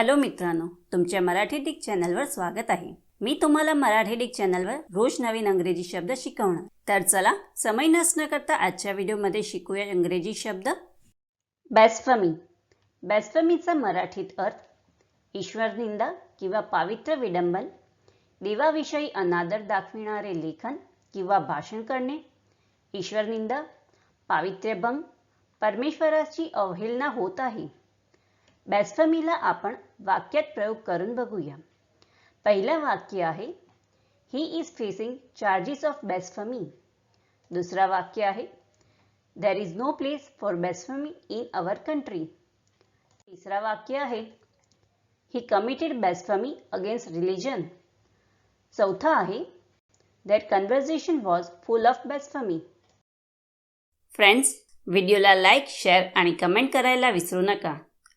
Hello मित्रांनो तुमच्या Marathi Dick चॅनलवर स्वागत आहे. मी तुम्हाला मराठी डिक चॅनलवर रोज नवीन अंग्रेजी शब्द शिकवणार. तर चला समय नसणं करता आजच्या व्हिडिओमध्ये शिकूया इंग्रजी शब्द. बॅस्फमी बॅस्फमीचा मराठीत अर्थ ईश्वर निंदा किंवा पावित्र्य विडंबन देवाविषयी अनादर दाखविणारे लेखन किंवा भाषण करणे ईश्वरनिंदा पावित्र्यभंग परमेश्वराची अवहेलना होत आहे. बॅस्फमीला आपण वाक्यात प्रयोग करून बघूया. पहिलं वाक्य आहे he is facing charges of blasphemy दुसरा वाक्य आहे there is no place for blasphemy in our country तिसरा वाक्य आहे he committed blasphemy against religion चौथा आहे that conversation was full of blasphemy friends व्हिडिओला लाईक शेअर आणि कमेंट करायला विसरू नका.